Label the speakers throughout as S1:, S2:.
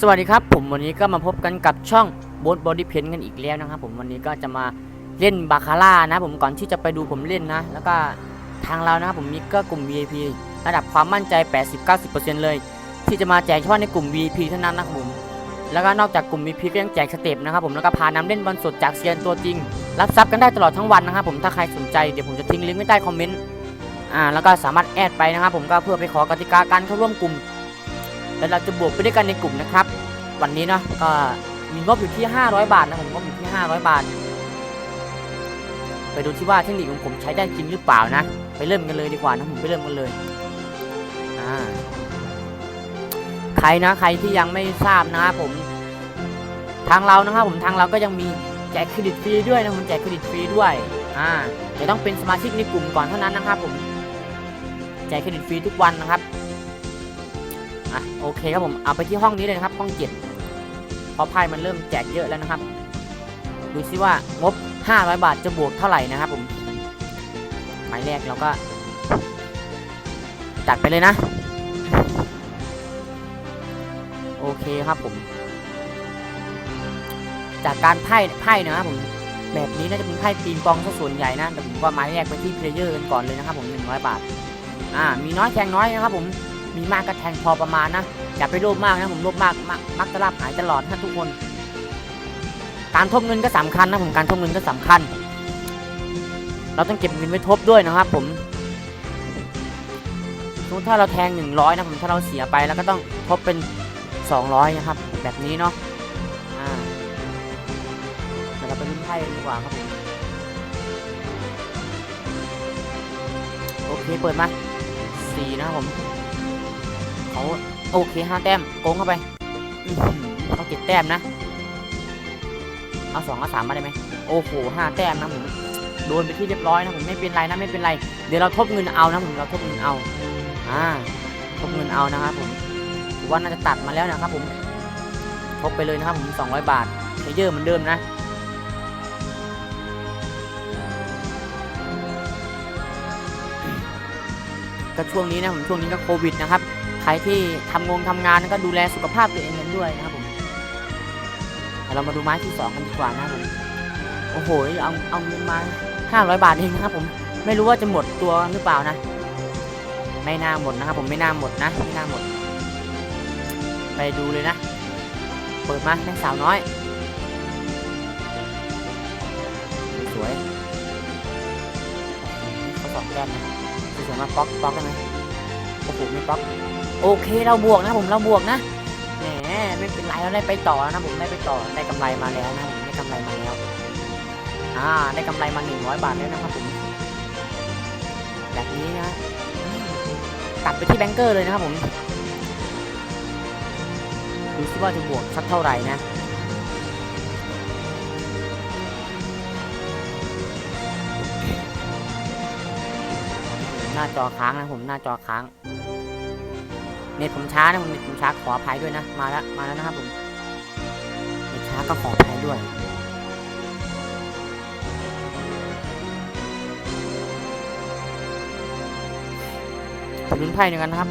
S1: สวัสดีครับ ผมวันนี้ก็มาพบกันกับช่องบ o สบอดี้เพนกันอีกแล้วนะครับ ผมวันนี้ก็จะมาเล่นบาคาร่านะ ผมก่อนที่จะไปดูผมเล่นนะ แล้วก็ทางเรานะครับผมมีก็กลุ่ม VIP ระดับความมั่นใจ 80-90%เลย ที่จะมาแจกเฉพาะในกลุ่ม VIP เท่านั้นนะครับผมแล้วก็นอกจากกลุ่ม VIP ก็ยังแจกสเต็ปนะครับผมแล้วก็พานำเล่นบอลสดจากเซียนตัวจริง รับทรัพย์กันได้ตลอดทั้งวันนะครับผมถ้าใครสนใจเดี๋ยวผมจะทิ้งลิงก์ไว้ใต้คอมเมนต์ อ่าแล้วก็สามารถแอดไปนะครับ ผมก็เพื่อไปขอกติกาการเข้าร่วมกลุ่ม แล้วเราจะบวกไปด้วยกันในกลุ่มนะครับ วันนี้เนาะก็มีงบอยู่ที่ 500 บาทนะผมงบอยู่ที่ 500 บาท ไปดูที่ว่าเทคนิคของผมใช้ได้จริงหรือเปล่านะ ไปเริ่มกันเลยดีกว่านะผมไปเริ่มกันเลยอ่าใครนะใครที่ยังไม่ทราบนะครับผมทางเรานะครับผมทางเราก็ยังมีแจกเครดิตฟรีด้วยนะผมแจกเครดิตฟรีด้วยอ่าแต่ต้องเป็นสมาชิกในกลุ่มก่อนเท่านั้นนะครับผม แจกเครดิตฟรีทุกวันนะครับอะโอเคครับผมเอาไปที่ห้องนี้เลยนะครับห้องเจ็ดเพราะไพ่มันเริ่มแจกเยอะแล้วนะครับ ดูซิว่างบ 500 บาทจะบวกเท่าไหร่นะครับผมหมายแรกเราก็จัดไปเลยนะ โอเคครับผม จากการไพ่ไพ่นะครับผมแบบนี้น่าจะเป็นไพ่ปีนปองซะส่วนใหญ่นะแต่ผมก็หมายแรกไปที่เพลเยอร์กันก่อนเลยนะครับผม100 บาท อ่ามีน้อยแทงน้อยนะครับผม มีมากก็แทงพอประมาณนะ อย่าไปโลภมากนะผมโลภมากมักมักจะรับหายตลอดนะทุกคน การทบเงินก็สำคัญนะผมการทบเงินก็สำคัญ เราต้องเก็บเงินไว้ทบด้วยนะครับผมสมมติถ้าเราแทง 100 นะผมถ้าเราเสียไปแล้วก็ต้องทบเป็น 200 นะครับ แบบนี้เนาะอ่าเดี๋ยวเราไปลุ้นไพ่ดีกว่าครับผมโอเค เปิดมา สี่นะครับผมเขาโอเคห้าแต้มโกงเข้าไปเขาเจ็ดแต้มนะ เอาสองเอาสามมาได้ไหมโอ้โหห้าแต้มนะผมโดนไปที่เรียบร้อยนะผมไม่เป็นไรนะไม่เป็นไร เดี๋ยวเราทบเงินเอานะผมเราทบเงินเอาอ่าทบเงินเอานะครับผมถือว่าน่าจะตัดมาแล้วนะครับผมทบไปเลยนะครับผม200 บาทเพเยอร์เหมือนเดิมนะ ก็ช่วงนี้นะผมช่วงนี้ก็โควิดนะครับใครที่ทำงงทำงานก็ดูแลสุขภาพตัวเองกันด้วยนะครับผมเดี๋ยวเรามาดูไม้ที่สองกันดีกว่านะครับผมโอ้โหเอาเอาเงินมาห้าร้อยบาทเองนะครับผมไม่รู้ว่าจะหมดตัวหรือเปล่านะ ไม่น่าหมดนะครับผมไม่น่าหมดนะไม่น่าหมด ไปดูเลยนะ เปิดมาแม่สาวน้อยสวยเขาสองแก้มนะ สวยๆมาป๊อกป๊อกได้ไหมโอ้โหไม่ป๊อกโอเคเราบวกนะผมเราบวกนะแหมไม่เป็นไรเราได้ไปต่อนะผมได้ไปต่อได้กำไรมาแล้วนะผมได้กำไรมาแล้วอ่าได้กำไรมา100บาทแล้วนะครับผมแบบนี้นะตัดไปที่แบงเกอร์เลยนะครับผมดูซิว่าจะบวกสักเท่าไหร่นะ หน้าจอค้างนะผมหน้าจอค้าง เน็ตผมช้านะผมเน็ตผมช้าขออภัยด้วยนะ มาแล้วมาแล้วนะครับผม เน็ตช้าก็ขออภัยด้วยผมลุ้นไพ่หนึ่งกันนะครับ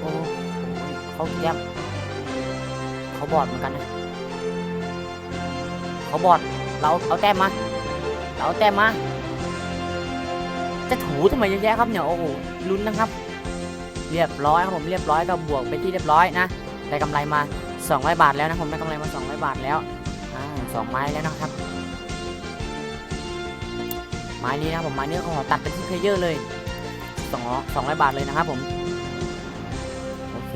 S1: โอ้เขาแยบเขาบอดเหมือนกันนะเขาบอดเราเอาแต้มมา เราเอาแต้มมา จะถูทำไมเยอะแยะครับเนี่ยโอ้โหลุ้นนะครับ เรียบร้อยครับผมเรียบร้อยก็บวกไปที่เรียบร้อยนะได้กำไรมา200บาทแล้วนะผมได้กำไรมา200บาทแล้วอ่าสองไม้แล้วนะครับไม้นี้นะผมไม้นี้ก็ขอตัดเป็นที่เพลเยอร์เลยสองสองร้อยบาทเลยนะครับผมโอเค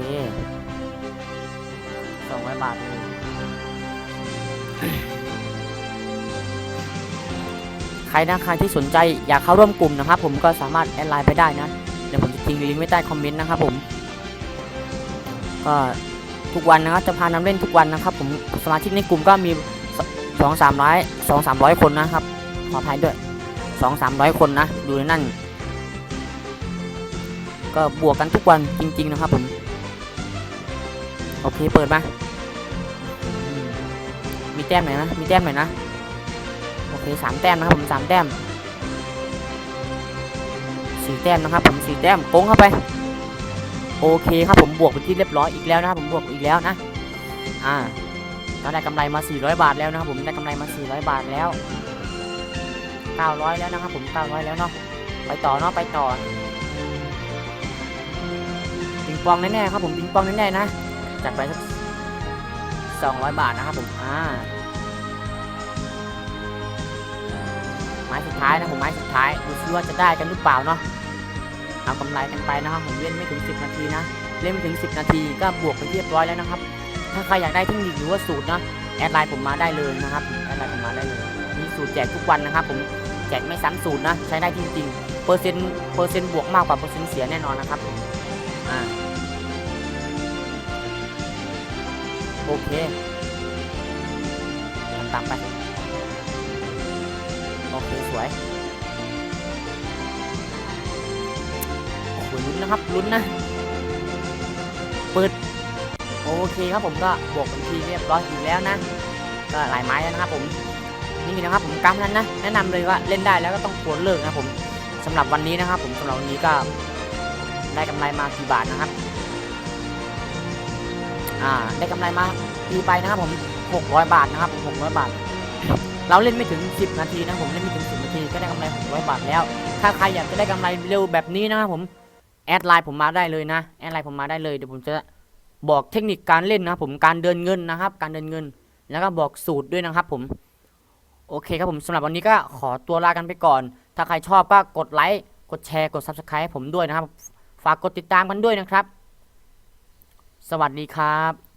S1: สองร้อยบาทเลย ครนะใครที่สนใจอยากเข้าร่วมกลุ่มนะครับ ผมก็สามารถแอดไลน์ไปได้นะ เดี๋ยวผมจะทิ้งลิงก์ไว้ใต้คอมเมนต์นะครับผมก็ทุกวันนะครับจะพานำเล่นทุกวันนะครับ ผมสมาชิกในกลุ่มก็มีสองสามร้อยสองสามร้อยคนนะครับขออภัยด้วยสองสามร้อยคนนะ ดูในนั่น ก็บวกกันทุกวันจริง ๆ นะครับผม โอเคเปิดมามมีแต้มไหนนะ มีแต้มไหนนะ โอเคสามแต้มนะครับผมสามแต้มสี่แต้มนะครับผมสี่แต้มโกงเข้าไป โอเคครับผมบวกไปที่เรียบร้อยอีกแล้วนะครับผมบวกอีกแล้วนะ อ่าเราได้กำไรมา 400 บาทแล้วนะครับผมได้กำไรมา 400 บาทแล้ว 900 แล้วนะครับผม 900 แล้วเนาะไปต่อเนาะไปต่อปิงปองแน่ๆครับผมปิงปองแน่ๆนะจัดไปสัก200 บาทนะครับผมอ่า ม้สุดท้ายนะผมไม้สุดท้ายดูซิว่าจะได้กันหรือเปล่าเนาะเอากำไรกันไปนะครับผมเล่นไม่ถึง 10 นาทีนะเล่นไม่ถึง 10 นาทีก็บวกไปเรียบร้อยแล้วนะครับ ถ้าใครอยากได้เทคนิคหรือว่าสูตรนะแอดไลน์ผมมาได้เลยนะครับแอดไลน์ผมมาได้เลยมีสูตรแจกทุกวันนะครับ ผมแจกไม่ซ้ำสูตรนะใช้ได้จริงๆเปอร์เซ็นต์เปอร์เซ็นต์บวกมากกว่าเปอร์เซ็นต์เสียแน่นอนนะครับอ่าโอเคทำตามไป เคสวยโอ้โหลุ้นนะครับลุ้นนะเปิดโอเคครับผมก็บวกเป็นทีเรียบร้อยอีกแล้วนะ ก็หลายไม้แล้วนะครับผมนี่นะครับผมกำนั้นนะแนะนำเลยว่าเล่นได้แล้วก็ต้องควรเลิกนะผมสำหรับวันนี้นะครับ ผมสำหรับวันนี้ก็ได้กำไรมากี่บาทนะครับอ่าได้กำไรมาตีไปนะครับผม600 บาทนะครับผม600 บาท เราเล่นไม่ถึง 10 นาทีนะผมเล่นไม่ถึง 10 นาทีก็ได้กำไร600บาทแล้ว ถ้าใครอยากจะได้กำไรเร็วแบบนี้นะครับผมแอดไลน์ผมมาได้เลยนะแอดไลน์ผมมาได้เลยเดี๋ยวผมจะบอกเทคนิคการเล่นนะผมการเดินเงินนะครับ การเดินเงิน แล้วก็บอกสูตรด้วยนะครับ ผมโอเคครับผมสำหรับวันนี้ก็ขอตัวลากันไปก่อน ถ้าใครชอบก็กดไลค์กดแชร์กด Subscribe ให้ผมด้วยนะครับ ฝากกดติดตามกันด้วยนะครับ สวัสดีครับ